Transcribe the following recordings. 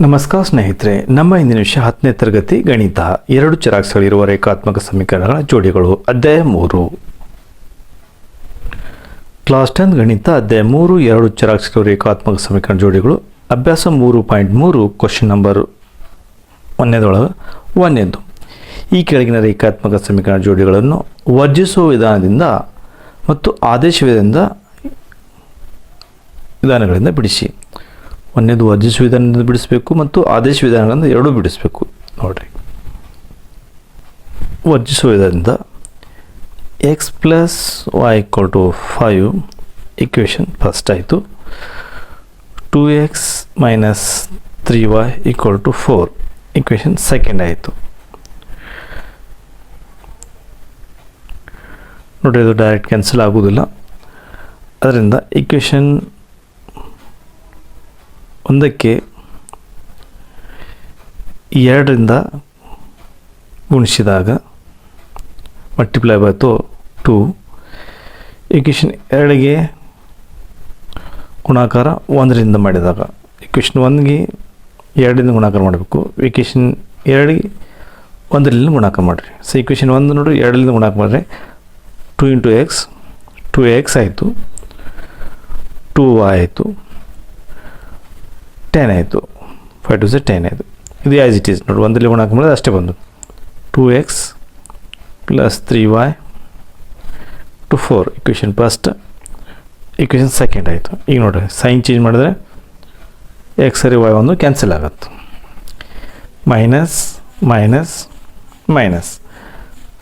ನಮಸ್ಕಾರ ಸ್ನೇಹಿತರೆ, ನಮ್ಮ ಇಂದಿನ ವಿಷಯ ಹತ್ತನೇ ತರಗತಿ ಗಣಿತ. ಎರಡು ಚರಾಕ್ಸ್ಗಳಿರುವ ರೇಖಾತ್ಮಕ ಸಮೀಕರಣಗಳ ಜೋಡಿಗಳು. ಅಧ್ಯಾಯ ಮೂರು. ಕ್ಲಾಸ್ ಟೆನ್ ಗಣಿತ ಅಧ್ಯಾಯ ಮೂರು, ಎರಡು ಚರಾಕ್ಸ್ಗಳಿರುವ ರೇಖಾತ್ಮಕ ಸಮೀಕರಣ ಜೋಡಿಗಳು. ಅಭ್ಯಾಸ ಮೂರು ಪಾಯಿಂಟ್ ಮೂರು, ಕ್ವಶನ್ ನಂಬರ್ ಒಂದನೇದೊಳಗೆ, ಒಂದನೇದು. ಈ ಕೆಳಗಿನ ರೇಖಾತ್ಮಕ ಸಮೀಕರಣ ಜೋಡಿಗಳನ್ನು ವರ್ಜಿಸುವ ವಿಧಾನದಿಂದ ಮತ್ತು ಆದೇಶ ವಿಧಾನದಿಂದ ವಿಧಾನಗಳಿಂದ ಬಿಡಿಸಿ. ಒಂದನೇದು ವರ್ಜಿಸುವ ವಿಧಾನದಿಂದ ಬಿಡಿಸಬೇಕು ಮತ್ತು ಆದೇಶ ವಿಧಾನಗಳಿಂದ ಎರಡೂ ಬಿಡಿಸಬೇಕು. ನೋಡಿರಿ. ವರ್ಜಿಸುವ ವಿಧಾನದಿಂದ x plus y equal to five equation first ಆಯಿತು. Two x minus three y equal to four equation second ಆಯಿತು. ನೋಡಿ ಇದು ಡೈರೆಕ್ಟ್ ಕ್ಯಾನ್ಸಲ್ ಆಗೋದಿಲ್ಲ. ಅದರಿಂದ ಇಕ್ವೇಷನ್ ಒಂದಕ್ಕೆ ಎರಡರಿಂದ ಗುಣಿಸಿದಾಗ ಮಲ್ಟಿಪ್ಲೈ ಬಾಯ್ತು ಟೂ ಇಕ್ವೇಷನ್ ಎರಡಿಗೆ ಗುಣಾಕಾರ ಒಂದರಿಂದ ಮಾಡಿದಾಗ ಇಕ್ವೇಷನ್ ಒಂದಿಗೆ ಎರಡರಿಂದ ಗುಣಾಕಾರ ಮಾಡಬೇಕು. ಇಕ್ವೇಷನ್ ಎರಡಿಗೆ ಒಂದರಿಂದ ಗುಣಾಕಾರ ಮಾಡಿರಿ. ಸೊ ಇಕ್ವೇಷನ್ ಒಂದು ನೋಡ್ರಿ ಎರಡರಿಂದ ಗುಣಾಕಾರ ಮಾಡಿರಿ. Two into x two x ಆಯಿತು. ಟೂ ಆಯಿತು. ಟೆನ್ ಆಯಿತು. ಫೈವ್ ಟು ಸೆ ಟೆನ್ ಆಯಿತು. ಇದು ಆ್ಯಸ್ ಇಟ್ ಈಸ್ ನೋಡಿ, ಒಂದಲ್ಲಿ ಒಣ ಮಾಡಿದ್ರೆ ಅಷ್ಟೇ ಬಂದು. Two x plus three y to four equation first equation second ಆಯಿತು. ಈಗ ನೋಡಿರಿ ಸೈನ್ ಚೇಂಜ್ ಮಾಡಿದ್ರೆ ಎಕ್ಸ್ ಸರಿ ವೈ ಒಂದು ಕ್ಯಾನ್ಸಲ್ ಆಗುತ್ತೆ. Minus minus minus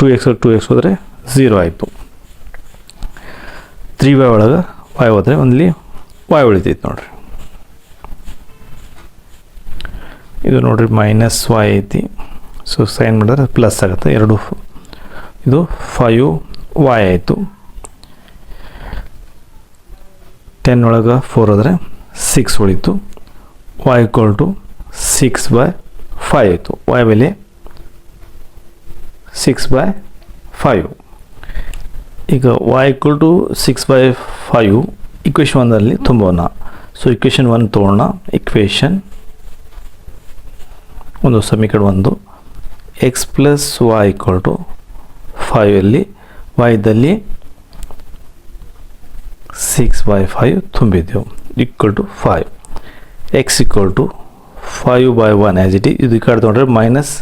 two x two x ಹೋದರೆ ಝೀರೋ ಆಯಿತು. ತ್ರೀ ವೈ ಒಳಗೆ ವೈ ಹೋದರೆ ಒಂದ್ಲಿ ವೈ ಉಳಿತೈತೆ ನೋಡಿರಿ. ಇದು ನೋಡಿರಿ ಮೈನಸ್ ವೈ ಐತಿ. ಸೊ ಸೈನ್ ಮಾಡಿದ್ರೆ ಪ್ಲಸ್ ಆಗುತ್ತೆ. ಎರಡು ಇದು ಫೈವ್ ವೈ ಆಯಿತು. ಟೆನ್ ಒಳಗೆ ಫೋರ್ ಆದರೆ ಸಿಕ್ಸ್ ಉಳಿತು. Y equal to six by five ಆಯಿತು. ವೈ ಬೆಲೆ ಸಿಕ್ಸ್ ಬೈ ಫೈವ್ ಈಗ y equal to six by five equation ಒಂದಲ್ಲಿ ತುಂಬೋಣ. ಸೊ ಇಕ್ವೇಷನ್ ಒನ್ ತೊಗೊಳ್ಳೋಣ ಇಕ್ವೇಷನ್ ಒಂದು ಸಮೀಕರಣ ಒಂದು. X plus y equal to ಫೈವಲ್ಲಿ ವೈದಲ್ಲಿ six by five ತುಂಬಿದ್ದೆವು equal to five x equal to five by one as it ಇದು ಕಡೆ ತೊಗೊಂಡ್ರೆ minus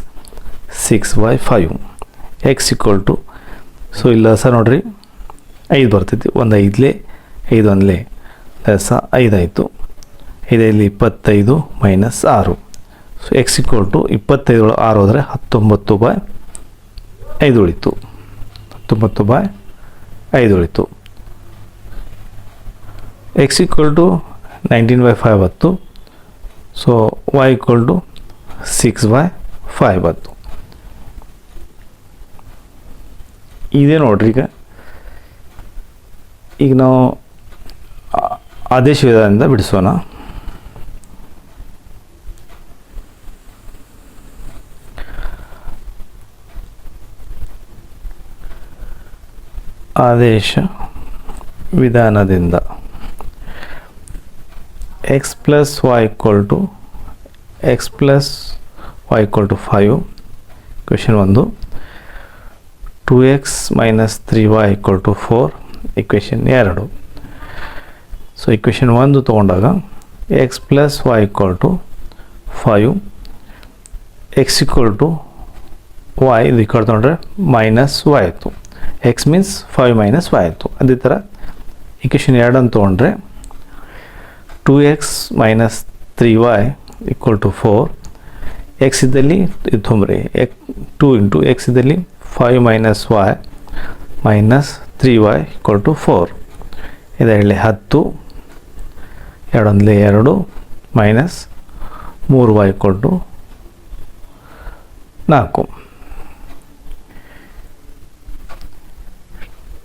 six by five x equal to so ಇಲ್ಲ sir ನೋಡ್ರಿ, ಐದು ಬರ್ತೈತಿ ಒಂದು ಐದಲೇ, ಐದು ಒಂದಲೇ. ಸ ಐದಾಯಿತು ಐದೈದು ಇಪ್ಪತ್ತೈದು ಮೈನಸ್ ಆರು. ಸೊ ಎಕ್ಸ್ ಇಕ್ವಲ್ ಟು ಇಪ್ಪತ್ತೈದು ಆರು ಹೋದರೆ ಹತ್ತೊಂಬತ್ತು ಬಾಯ್ ಐದು ಉಳಿತು. ಹತ್ತೊಂಬತ್ತು ಬೈ ಐದು ಉಳಿತು. X equal to nineteen by five ಹತ್ತು. So y equal to six by five ಹತ್ತು. ಇದೇ ನೋಡ್ರಿ ಈಗ. ಈಗ ನಾವು ಆದೇಶ ವಿಧಾನದಿಂದ ಬಿಡಿಸೋಣ. ಆದೇಶ ವಿಧಾನದಿಂದ x plus y equal to x plus y equal to five equation ಒಂದು. Two x minus three y equal to four equation ಎರಡು. ಸೊ ಇಕ್ವೇಷನ್ ಒಂದು ತೊಗೊಂಡಾಗ x plus y equal to five x equal to y ಇದು ಈ ಕಡೆ ತೊಗೊಂಡ್ರೆ minus y ಆಯಿತು. X means five minus y ಆಯಿತು ಅದೇ ಥರ ಇಕ್ವೇಷನ್ ಎರಡನ್ನು ತೊಗೊಂಡ್ರೆ two x minus three y equal to four x ಇದ್ದಲ್ಲಿ ಇದು ತುಂಬ್ರಿ ಎಕ್ ಟೂ ಇಂಟು ಎಕ್ಸ್ ಇದ್ದಲ್ಲಿ five minus y minus three y equal to four ಇದರಲ್ಲಿ ಹತ್ತು, ಎರಡೊಂದಲೇ ಎರಡು ಮೈನಸ್ ಮೂರು ವೈ ಈಕ್ವಲ್ ಟು ನಾಲ್ಕು.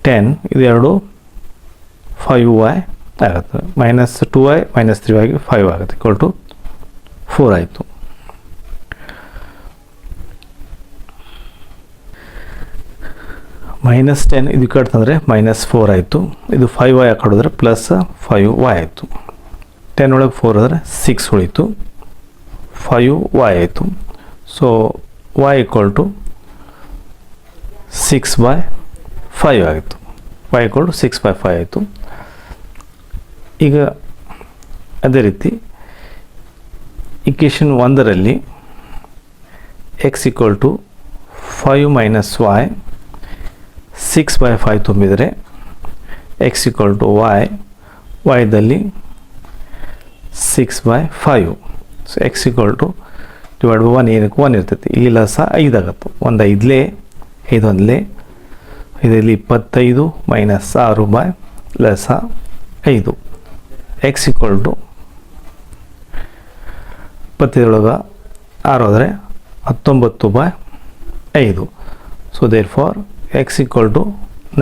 ಟೆನ್ ಇದು ಎರಡು ಫೈವ್ ವೈ ಆಗುತ್ತೆ. Minus two y minus three ವೈಗೆ five ಆಗುತ್ತೆ. ಈಕ್ವಲ್ ಟು ಫೋರ್ ಆಯಿತು. ಮೈನಸ್ ಟೆನ್ ಇದು ಕಟ್ತಂದರೆ ತಂದರೆ ಮೈನಸ್ ಫೋರ್ ಆಯಿತು. ಇದು ಫೈವ್ ವೈ ಹಾಕಿದ್ರೆ ಪ್ಲಸ್ ಫೈವ್ ವೈ ಆಯಿತು. ಟೆನ್ ಒಳಗೆ ಫೋರ್ ಆದರೆ ಸಿಕ್ಸ್ ಉಳಿತು. ಫೈವ್ ವೈ ಆಯಿತು. So y equal to six by five y equal to six by five ಆಯಿತು. ಈಗ ಅದೇ ರೀತಿ ಇಕ್ವೇಷನ್ ಒಂದರಲ್ಲಿ x equal to five minus y six by five ತುಂಬಿದರೆ x equal to y ವೈದಲ್ಲಿ six by five so x equal to divide by one ಏನಕ್ಕೆ one ಇರ್ತೈತಿ? ಇಲ್ಲಿ ಲಸ ಐದಾಗತ್ತೆ ಒಂದು ಐದಲೇ, ಐದೊಂದಲೇ. ಇದರಲ್ಲಿ ಇಪ್ಪತ್ತೈದು ಮೈನಸ್ ಆರು ಬೈ ಲಸ ಐದು. ಎಕ್ಸ್ ಈಕ್ವಲ್ ಟು ಇಪ್ಪತ್ತೈದರೊಳಗೆ ಆರು ಆದರೆ ಹತ್ತೊಂಬತ್ತು ಬಾಯ್ ಐದು. So therefore x equal to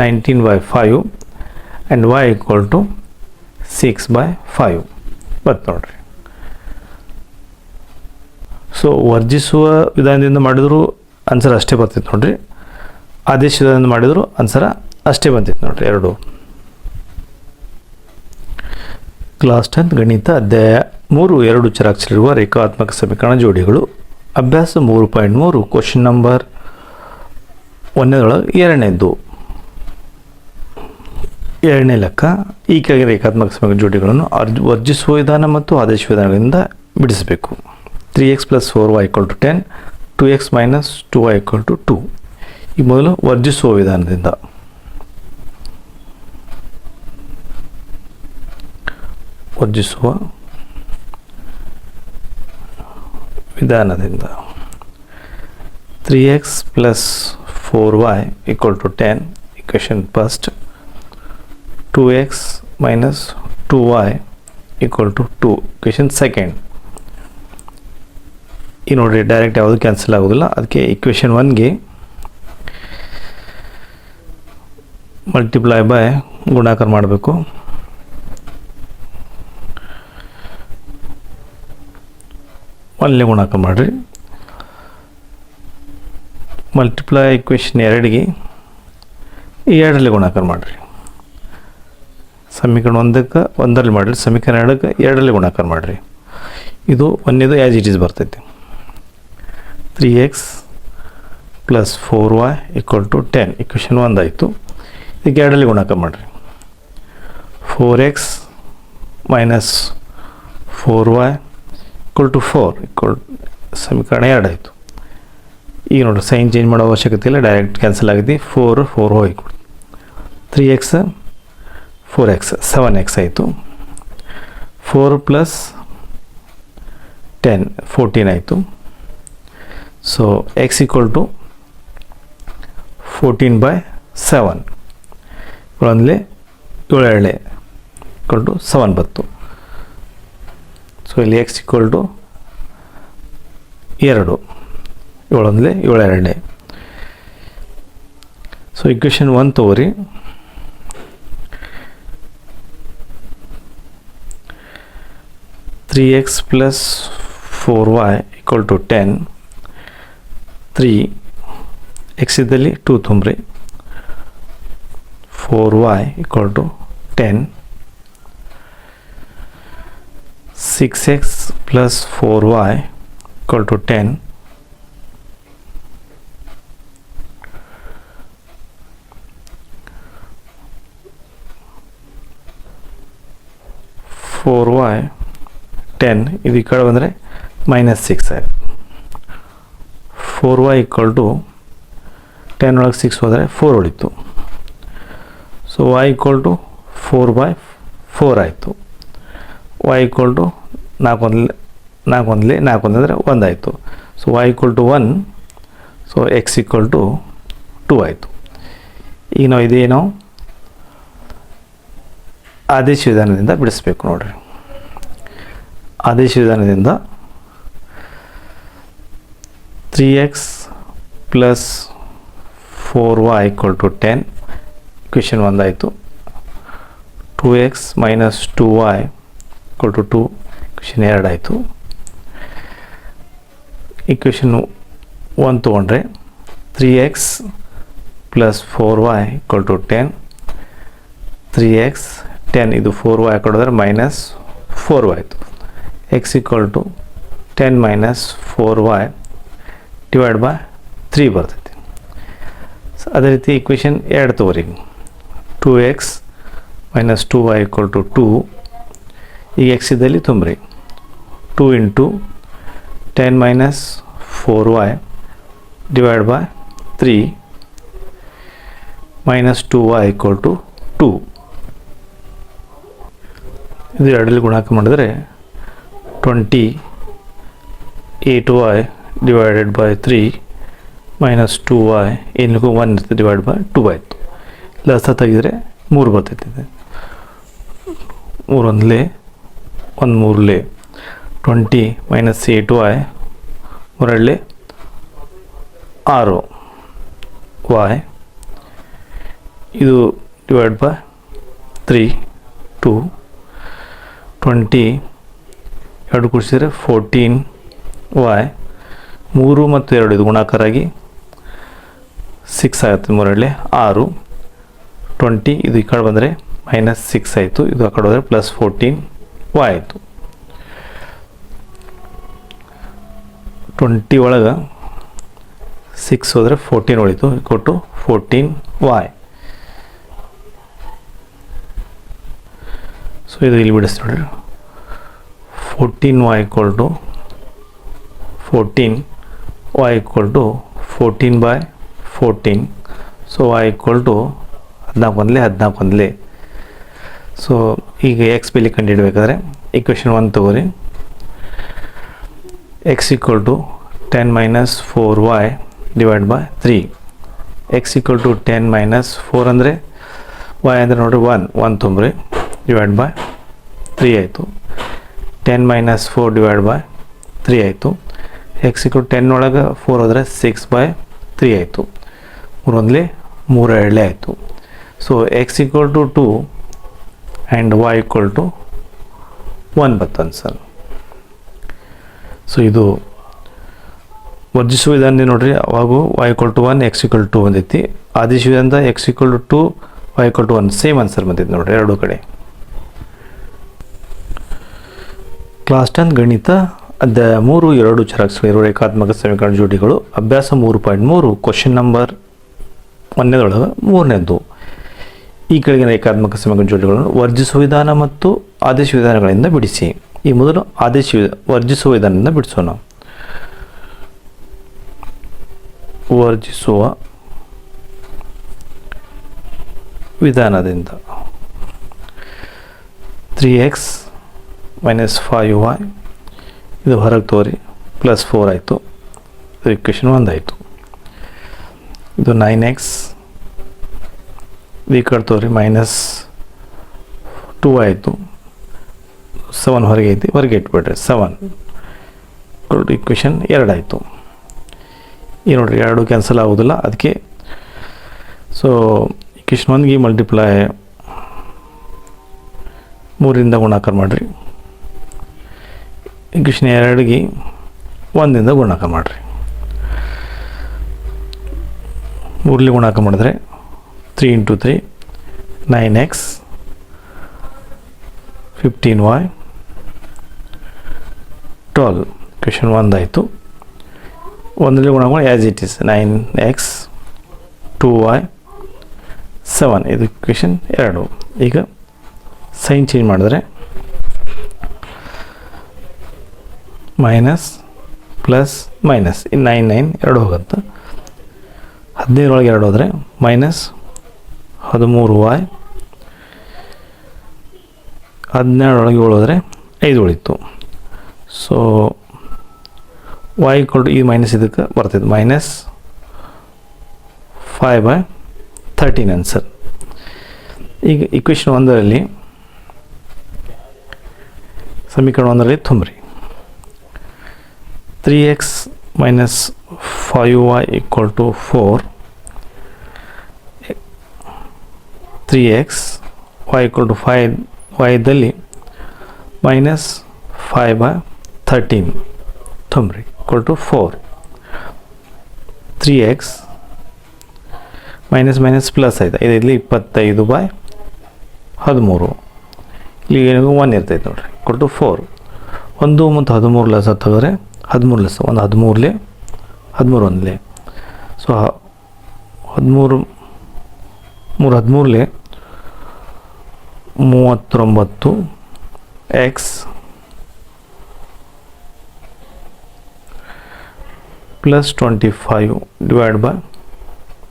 nineteen by five and y equal to six by five but ನೋಡ್ರಿ. ಸೊ ವರ್ಜಿಸುವ ವಿಧಾನದಿಂದ ಮಾಡಿದರೂ ಆನ್ಸರ್ ಅಷ್ಟೇ ಬರ್ತೈತೆ ನೋಡ್ರಿ. ಆದೇಶ ಮಾಡಿದರು ಆನ್ಸರ ಅಷ್ಟೇ ಬಂದಿತ್ತು ನೋಡ್ರಿ ಎರಡು. ಕ್ಲಾಸ್ ಟೆಂತ್ ಗಣಿತ ಅಧ್ಯಾಯ ಮೂರು, ಎರಡು ಚರಾಕ್ಷರಿರುವ ರೇಖಾತ್ಮಕ ಸಮೀಕರಣ ಜೋಡಿಗಳು. ಅಭ್ಯಾಸ ಮೂರು ಪಾಯಿಂಟ್ ಮೂರು ಕ್ವಶನ್ ನಂಬರ್ ಒಂದನೇದೊಳಗೆ ಎರಡನೇದ್ದು. ಎರಡನೇ ಲೆಕ್ಕ, ಈ ಕೆಳಗೆ ರೇಖಾತ್ಮಕ ಸಮೀಕರಣ ಜೋಡಿಗಳನ್ನು ಅರ್ಜ್, ವರ್ಜಿಸುವ ವಿಧಾನ ಮತ್ತು ಆದೇಶ ವಿಧಾನಗಳಿಂದ ಬಿಡಿಸಬೇಕು. Three x plus four y equal to ten two x minus two y equal to two ಈ ಮೊದಲು ವರ್ಜಿಸುವ ವಿಧಾನದಿಂದ. ವರ್ಜಿಸುವ ವಿಧಾನದಿಂದ. Three x plus four y equal to ten equation first two x minus two y equal to two equation second ಈ ನೋಡಿರಿ direct ಯಾವುದು cancel ಆಗೋದಿಲ್ಲ, ಅದಕ್ಕೆ ಇಕ್ವೇಷನ್ ಒನ್ಗೆ ಮಲ್ಟಿಪ್ಲೈ ಬೈ ಗುಣಾಕಾರ ಮಾಡಬೇಕು. ಒನ್ಲೆ ಗುಣಾಕಾರ ಮಾಡಿರಿ. ಮಲ್ಟಿಪ್ಲೈ ಇಕ್ವೇಶನ್ ಎರಡಿಗೆ ಎರಡರಲ್ಲಿ ಗುಣಾಕಾರ ಮಾಡಿರಿ. ಸಮೀಕರಣ ಒಂದಕ್ಕೆ ಒಂದರಲ್ಲಿ ಮಾಡಿರಿ, ಸಮೀಕರಣ ಎರಡಕ್ಕೆ ಎರಡರಲ್ಲಿ ಗುಣಾಕಾರ ಮಾಡಿರಿ. ಇದು ಒಂದೇದು ಆ್ಯಸ್ ಇಟ್ ಈಸ್ ಬರ್ತೈತಿ. Three x plus four y equal to ten equation ಒಂದಾಯಿತು. ಇದಕ್ಕೆ ಎರಡರಲ್ಲಿ ಗುಣಕ ಮಾಡಿರಿ. Four x minus four y equal to four equal ಸಮೀಕರಣ ಎರಡಾಯಿತು ಈಗ ನೋಡಿ ಸೈನ್ ಚೇಂಜ್ ಮಾಡೋ ಅವಶ್ಯಕತೆ ಇಲ್ಲ ಡೈರೆಕ್ಟ್ ಕ್ಯಾನ್ಸಲ್ ಆಗಿದೆ. ಫೋರ್ ಫೋರ್ ಹೋ equal three x four x seven x ಆಯಿತು. ಫೋರ್ ಪ್ಲಸ್ ಟೆನ್ ಫೋರ್ಟೀನ್ ಆಯಿತು. So x equal to fourteen by seven ಒಂದಲೇ ಏಳು ಎರಡೇ ಈಕ್ವಲ್ ಟು ಸೆವೆನ್ ಬತ್ತು. ಸೊ ಇಲ್ಲಿ ಎಕ್ಸ್ ಈಕ್ವಲ್ ಟು ಎರಡು, ಏಳೊಂದಲೆ ಏಳು ಎರಡನೇ ಸೊ ಇಕ್ವೇಷನ್ ಒನ್ ತಗೋರಿ three x plus four y equal to ten three x ಇದ್ದಲ್ಲಿ two ತುಂಬ್ರಿ. Four y equal to ten six x plus four y equal to ten four y ten ಇದು ಈ ಕಡೆ ಬಂದರೆ ಮೈನಸ್ ಸಿಕ್ಸ್ ಆಯ್ತು four y equal to ten ಒಳಗೆ six ಹೋದರೆ four ಉಳಿತು. So y equal to four by four ಆಯಿತು. Y equal to ನಾಲ್ಕೊಂದು ನಾಲ್ಕೊಂದಲಿ ನಾಲ್ಕೊಂದು ಅಂದರೆ ಒಂದಾಯಿತು. So y equal to one so x equal to two ಆಯಿತು. ಈಗ ನಾವು ಇದೇನೋ ಆದೇಶ ವಿಧಾನದಿಂದ ಬಿಡಿಸ್ಬೇಕು ನೋಡ್ರಿ. ಆದೇಶ ವಿಧಾನದಿಂದ three x plus four y equal to ten equation ಒಂದಾಯಿತು two x minus two y equal to equation ಎರಡಾಯಿತು ಇಕ್ವೇಷನ್ನು ಒನ್ ತೊಗೊಂಡ್ರೆ three x plus four y equal to ten three x ten ಇದು ಫೋರ್ ವೈ ಕೊಡಿದ್ರೆ minus four y ಆಯಿತು. X equal to ten minus four y divide by three ಬರ್ತೈತಿ. ಅದೇ ರೀತಿ equation ಎರಡು ತಗೋರಿ two x minus two y equal to two ಈಗ X ಇದ್ದಲ್ಲಿ ತುಂಬ್ರಿ. Two into ten minus four y divide by three minus two y equal to two ಇದು ಎರಡರಲ್ಲಿ ಗುಣಾಕ ಮಾಡಿದರೆ twenty eight y divided by three minus two y ಏನಕ್ಕೂ one ಇರ್ತದೆ divide by two ಆಯಿತು. ಲಸ ತೆಗೆದರೆ ಮೂರು ಬರ್ತೈತೆ ಮೂರೊಂದು ಲೇ, ಒಂದು ಮೂರು ಲೇ. ಟ್ವೆಂಟಿ ಮೈನಸ್ ಏಟ್ ವೈ ಮೂರಳ್ಳಿ ಆರು ವಾಯ್ ಇದು divide by three, two. Twenty ಎರಡು ಕೂಡಿಸಿದರೆ ಫೋರ್ಟೀನ್ ವಾಯ್ ಮೂರು ಮತ್ತು ಎರಡು ಇದು ಗುಣಾಕಾರಾಗಿ ಸಿಕ್ಸ್ ಆಗುತ್ತೆ ಮೂರಳ್ಳಿ ಆರು. ಟ್ವೆಂಟಿ ಇದು ಈ ಕಡೆ ಬಂದರೆ ಮೈನಸ್ ಸಿಕ್ಸ್ ಆಯಿತು. ಇದು ಆ ಕಡೆ ಹೋದರೆ ಪ್ಲಸ್ ಫೋರ್ಟೀನ್ ವೈ ಆಯಿತು. ಟ್ವೆಂಟಿ ಒಳಗೆ ಸಿಕ್ಸ್ ಹೋದರೆ ಫೋರ್ಟೀನ್ ಉಳಿತು. ಕೊಟ್ಟು ಫೋರ್ಟೀನ್ ವೈ ಸೊ ಇದು ಇಲ್ಲಿ ಬಿಡಿಸ್ತೀವಿ ನೋಡ್ರಿ. Fourteen y equal to fourteen y equal to fourteen by fourteen so y equal to ಹದಿನಾಲ್ಕು ಒಂದಲೇ ಹದಿನಾಲ್ಕು ಒಂದಲೇ ಸೊ ಈಗ ಎಕ್ಸ್ ಬೆಲೆ ಕಂಡುಹಿಡಬೇಕಾದ್ರೆ ಇಕ್ವೇಷನ್ ಒನ್ ತಗೋರಿ. X equal to ten minus four y divide by three x equal to ten minus four ಅಂದರೆ y ಅಂದರೆ ನೋಡಿರಿ ಒನ್ ಒನ್ ತುಂಬ್ರಿ ಡಿವೈಡ್ ಬೈ ತ್ರೀ ಆಯಿತು. Ten minus four divide by three ಆಯಿತು. X equal ten ಒಳಗೆ four ಹೋದರೆ six by three ಆಯಿತು. ಮೂರೊಂದಲೇ ಮೂರು ಎರಡಲೇ ಆಯಿತು. So x equal to two and y equal to one ಬರ್ತಂತ sir so ಇದು ವರ್ಜಿಸುವ ವಿಧಾನ ನೋಡ್ರಿ. ಅವಾಗೂ y equal to one x equal to ಬಂದೈತಿ. ಆದೇಶ ವಿಧಾನದ x equal to two y equal to one same answer ಬಂದೈತಿ ನೋಡ್ರಿ ಎರಡೂ ಕಡೆ. ಕ್ಲಾಸ್ ಟೆನ್ ಗಣಿತ ಅಧ್ಯಾಯ ಮೂರು, ಎರಡು ಚರಾಕ್ಷಗಳಿರುವ ರೇಖಾತ್ಮಕ ಸಮೀಕರಣ ಜೋಡಿಗಳು. ಅಭ್ಯಾಸ ಮೂರು ಪಾಯಿಂಟ್ ಮೂರು ಕ್ವಶನ್ ನಂಬರ್ ಒಂದನೇದೊಳಗೆ ಮೂರನೇದ್ದು. ಈ ಕೆಳಗಿನ ಏಕಾತ್ಮಕ ಸಮೀಕರಣ ಜೋಡಿಗಳನ್ನು ವರ್ಜಿಸುವ ವಿಧಾನ ಮತ್ತು ಆದೇಶ ವಿಧಾನಗಳಿಂದ ಬಿಡಿಸಿ. ಈ ಮೊದಲು ಆದೇಶ ವರ್ಜಿಸುವ ವಿಧಾನದಿಂದ ಬಿಡಿಸೋಣ. ವರ್ಜಿಸುವ ವಿಧಾನದಿಂದ. Three x minus five y ಇದು ಹೊರಗೆ ತೋರಿ. ಪ್ಲಸ್ ಫೋರ್ ಆಯಿತು. ಇದು ಇಕ್ವೇಷನ್ ಒಂದಾಯಿತು. ಇದು ನೈನ್ ಎಕ್ಸ್ ಈ ಕಡೆ ತೋರಿ ಮೈನಸ್ ಟೂ ಆಯಿತು. ಸೆವೆನ್ ಹೊರಗೆ ಐತಿ, ಹೊರಗೆ ಇಟ್ಬಿಡ್ರಿ ಸೆವೆನ್ ಇಕ್ವೇಷನ್ ಎರಡಾಯಿತು ಈ ನೋಡಿರಿ, ಎರಡು ಕ್ಯಾನ್ಸಲ್ ಆಗೋದಿಲ್ಲ ಅದಕ್ಕೆ ಸೊ ಇಕ್ವೇಷನ್ ಒಂದಿಗೆ ಮಲ್ಟಿಪ್ಲೈ ಮೂರಿಂದ ಗುಣಾಕಾರ ಮಾಡಿರಿ. ಇಕ್ವೇಷನ್ ಎರಡಿಗೆ ಒಂದಿಂದ ಗುಣಾಕಾರ ಮಾಡಿರಿ. ಮೂರಲಿ ಗುಣಾಕಾರ ಮಾಡಿದ್ರೆ three into three nine x fifteen y twelve equation ಒಂದಾಯಿತು ಒಂದರಲ್ಲಿ ಗುಣ ಮಾಡಿ as it is nine x two y seven ಇದು ಕ್ವೆಶನ್ ಎರಡು. ಈಗ ಸೈನ್ ಚೇಂಜ್ ಮಾಡಿದ್ರೆ ಮೈನಸ್ ಪ್ಲಸ್ ಮೈನಸ್ ಇನ್ನು ನೈನ್ ನೈನ್ ಎರಡು ಹೋಗುತ್ತೆ. ಹದಿನೈದರೊಳಗೆ ಎರಡು ಹೋದರೆ ಮೈನಸ್ ಹದಿಮೂರು ವಾಯ್. ಹದಿನೇಳರೊಳಗೆ ಏಳು ಹೋದರೆ ಐದು ಉಳಿತು. ಸೊ ವಾಯ್ ಕೊಟ್ಟು ಈ ಮೈನಸ್ ಇದಕ್ಕೆ ಬರ್ತಿದ್ದು minus five by thirteen answer ಈಗ ಇಕ್ವೇಷನ್ ಒಂದರಲ್ಲಿ ಸಮೀಕರಣ ಒಂದರಲ್ಲಿ ತುಂಬ್ರಿ. Three x minus five y equal to four three x y equal to five ವೈದಲ್ಲಿ minus five by thirteen ತೊಂಬ್ರಿ equal to four three x minus minus plus ಆಯ್ತು? ಇದು ಇಲ್ಲಿ ಇಪ್ಪತ್ತೈದು by ಹದಿಮೂರು. ಇಲ್ಲಿ ಏನಿಗೂ ಒನ್ ಇರ್ತೈತೆ ನೋಡಿರಿ. ಇಕ್ವಲ್ ಟು ಫೋರ್ ಒಂದು ಮತ್ತು ಹದಿಮೂರು ಲಸ ತೆಗೆದ್ರೆ ಹದಿಮೂರು ಲಸ. ಒಂದು ಹದಿಮೂರಲೆ, ಹದಿಮೂರು ಒಂದಲೆ. ಸೊ ಹದಿಮೂರು, ಮೂರು ಹದಿಮೂರಲೆ ಮೂವತ್ತೊಂಬತ್ತು x plus twenty five divide by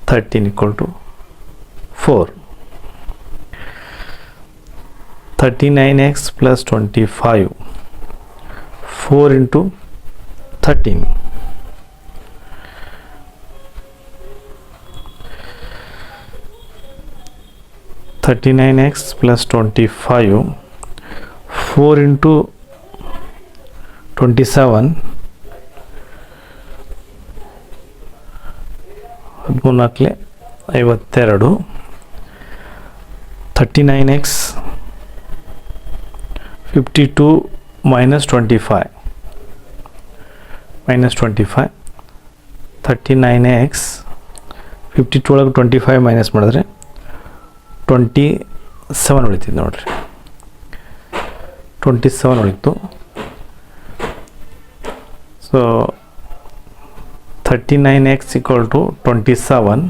thirteen equal to four thirty nine x plus twenty five four into thirteen thirty nine x plus twenty five four into twenty seven ಹದಿಮೂರ್ನಾಲ್ಕಲೆ ಐವತ್ತೆರಡು thirty nine x fifty two minus twenty five minus twenty five thirty nine x fifty two ಒಳಗೆ twenty five minus ಮಾಡಿದ್ರೆ twenty seven ಉಳಿತಿದ್ದು ನೋಡಿರಿ. Twenty seven ಉಳಿತು. So thirty nine x equal to twenty seven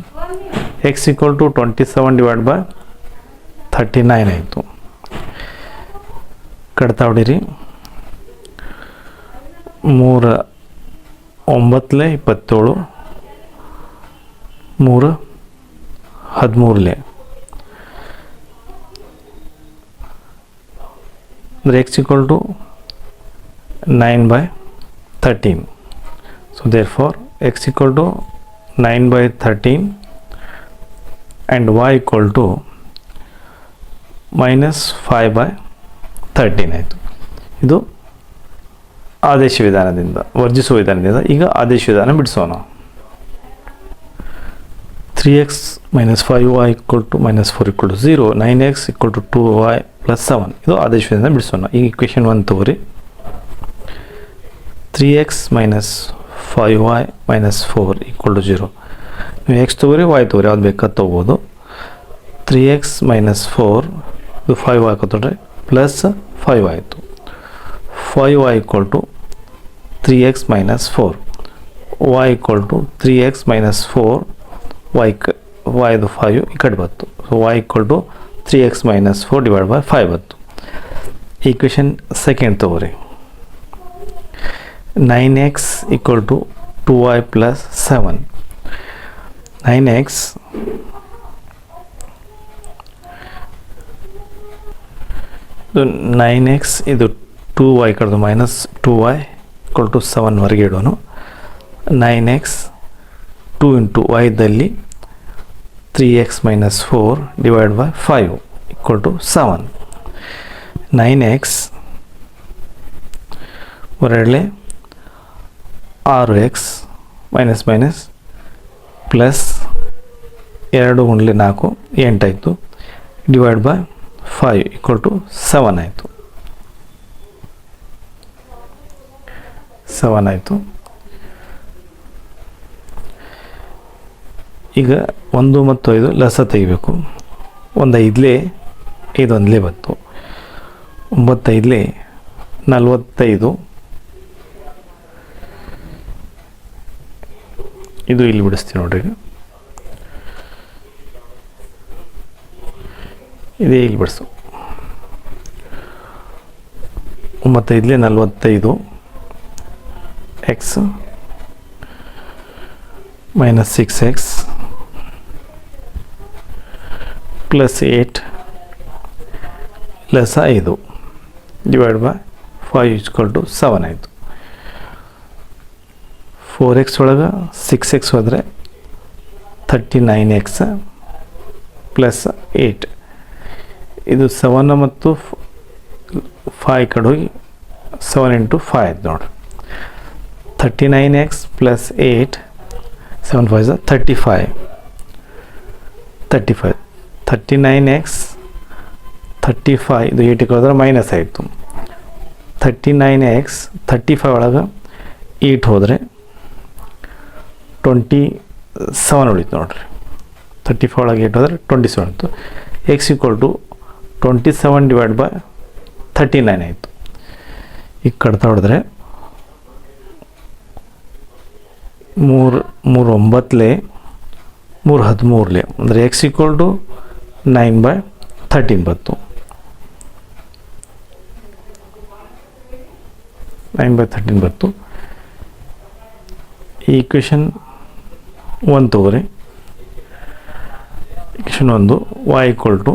x equal to twenty seven divide by thirty nine ಆಯಿತು. ಕಡ್ತಾ ಹೊಡೀರಿ. ಮೂರು ಒಂಬತ್ತಲೆ ಇಪ್ಪತ್ತೇಳು. ಮೂರು ಹದಿಮೂರಲೆ. ಅಂದರೆ x equal to nine by thirteen so therefore x equal to nine by thirteen and y equal to minus five by thirteen ಆಯಿತು. ಇದು ಆದೇಶ ವಿಧಾನದಿಂದ, ವರ್ಜಿಸುವ ವಿಧಾನದಿಂದ. ಈಗ ಆದೇಶ ವಿಧಾನ ಬಿಡಿಸೋಣ. Three x minus five y equal to minus four equal to zero nine x equal to two y plus seven ಇದು ಆದೇಶದಿಂದ ಬಿಡಿಸೋಣ. ಈಗ ಇಕ್ವೇಷನ್ ಒನ್ ತಗೋರಿ. Three x minus five y minus four equal to zero ನೀವು x ತೊಗೋರಿ y ತೊಗೋರಿ, ಯಾವ್ದು ಬೇಕಾದ ತೊಗೋಬೋದು. ತ್ರೀ ಎಕ್ಸ್ ಮೈನಸ್ ಫೋರ್ ಇದು ಫೈವ್ ಹಾಕೋತೊಡ್ರಿ ಪ್ಲಸ್ ಫೈವ್ ಆಯಿತು. Five y equal to three x minus four y equal to three x minus four y ಕ ವೈದು ಫೈವ್ ಈ ಕಡೆ ಬಂತು so y equal to three x minus four divide by five ಬಂತು equation second ತಗೋರಿ. Nine x equal to two y plus seven nine x nine x ಇದು two y ಕಡ್ದು minus two y equal to ಸೆವೆನ್ವರೆಗೆ ಇಡೋನು. Nine x two into ವೈದಲ್ಲಿ three x minus four divide by five equal to seven nine x ಹೊರಡಲೆ ಆರು x minus minus plus ಎರಡು ಗುಂಡ್ಲೆ ನಾಲ್ಕು ಎಂಟಾಯಿತು divide by five equal to seven ಆಯಿತು. Seven ಆಯಿತು. ಈಗ ಒಂದು ಮತ್ತು ಐದು ಲಸ ತೆಗಿಬೇಕು. ಒಂದು ಐದಲೇ ಒಂದಲೇ ಬಂತು. ಒಂಬತ್ತೈದಲೇ, ನಲವತ್ತೈದು. ಇದು ಇಲ್ಲಿ ಬಿಡಿಸ್ತೀವಿ ನೋಡ್ರಿ ಇದೇ ಇಲ್ಲಿ ಬಿಡಿಸು. ಒಂಬತ್ತೈದಲೇ, ನಲವತ್ತೈದು. X minus six x plus eight plus ಐದು divide by five equal to seven ಆಯಿತು. ಫೋರ್ ಎಕ್ಸ್ ಒಳಗೆ ಸಿಕ್ಸ್ ಎಕ್ಸ್ ಹೋದರೆ thirty nine x plus eight. ಇದು ಸೆವೆನ್ ಮತ್ತು ಫೈ ಕಡೆ ಹೋಗಿ ಸೆವೆನ್ ಇಂಟು ಫೈ ಆಯ್ತು ನೋಡಿ. Thirty nine x plus eight seven five thirty five. Thirty five. Thirty nine x thirty five ಇದು ಏಯ್ಟಿಗೆ ಹೋದ್ರೆ ಮೈನಸ್ ಆಯಿತು. Thirty nine x thirty five ಒಳಗೆ ಏಟ್ ಹೋದರೆ ಟ್ವೆಂಟಿ ಸೆವೆನ್ ಉಳಿತು ನೋಡಿರಿ. ತರ್ಟಿ ಫೈವ್ ಒಳಗೆ ಏಟ್ ಹೋದರೆ ಟ್ವೆಂಟಿ ಸೆವೆನ್ ಇತ್ತು x equal to twenty seven divide by thirty nine ಆಯಿತು. ಈಗ ಕಡ್ತಾ ಹೊಡೆದ್ರೆ ಮೂರು ಮೂರು ಒಂಬತ್ತಲೆ, ಮೂರು ಹದಿಮೂರಲೆ. ಅಂದರೆ x equal to nine by thirteen ಬಂತು ನೈನ್ ಬೈ ಥರ್ಟೀನ್ ಬಂತು ಈ ಇಕ್ವೇಷನ್ ಒನ್ ತಗೋರಿ. ಇಕ್ವೇಷನ್ ಒಂದು, y equal to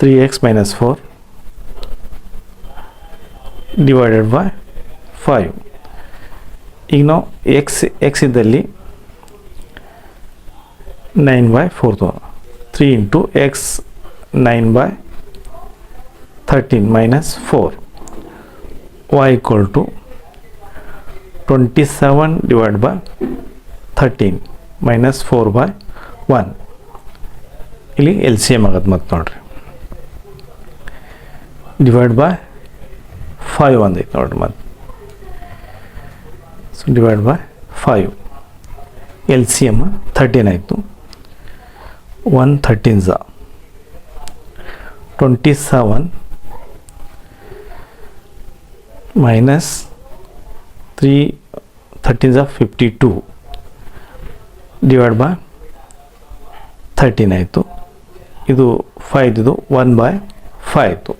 three x minus four divided by five ಈಗ ನಾವು x x nine by four ತಗೋ three into x nine by thirteen minus four y equal to 27 divided by 13 minus 4 by 1 ಇಲ್ಲಿ L C M ಆಗತ್ತೆ ಮತ್ತೆ ನೋಡ್ರಿ. Divide by five ಒಂದೈತೆ ನೋಡ್ರಿ ಮತ್ತೆ so divide by five L C M thirteen ಆಯಿತು. One thirteen ಝ twenty seven minus three thirteen fifty two divide by thirteen ಆಯಿತು. ಇದು ಫೈವ್ದು ಒನ್ ಬೈ ಫೈ ಆಯಿತು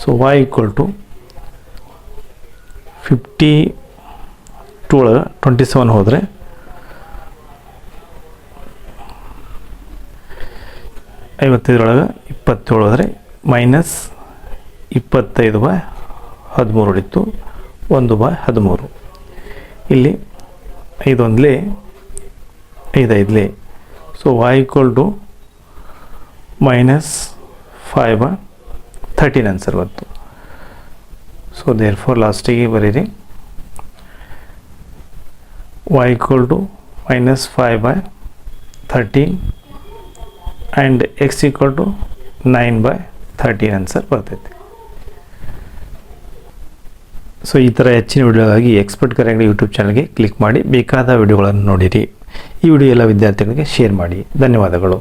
so y equal to fifty two ಒಳಗೆ twenty seven ಹೋದರೆ ಐವತ್ತೈದರೊಳಗೆ ಇಪ್ಪತ್ತೇಳು ಆದರೆ ಮೈನಸ್ ಇಪ್ಪತ್ತೈದು ಬಾಯ್ ಹದಿಮೂರು ಹೊಡಿತು ಒಂದು ಬೈ ಹದಿಮೂರು. ಇಲ್ಲಿ ಐದೊಂದಲೇ, ಐದೈದಲೇ. So y equal to minus five by thirteen answer ಬಂತು. ಸೊ ದೇರ್ ಫೋರ್ ಲಾಸ್ಟಿಗೆ ಬರೀರಿ. Y equal to minus five by thirteen and x equal to nine by thirteen answer ಬರ್ತೈತಿ. ಸೊ ಈ ಥರ ಹೆಚ್ಚಿನ ವಿಡಿಯೋಗಾಗಿ ಎಕ್ಸ್ಪರ್ಟ್ ಕರೆಕ್ಟ್ ಯೂಟ್ಯೂಬ್ ಚಾನಲ್ಗೆ click ಮಾಡಿ ಬೇಕಾದ ವಿಡಿಯೋಗಳನ್ನು ನೋಡಿರಿ. ಈ ವಿಡಿಯೋ ಎಲ್ಲ ವಿದ್ಯಾರ್ಥಿಗಳಿಗೆ ಶೇರ್ ಮಾಡಿ. ಧನ್ಯವಾದಗಳು.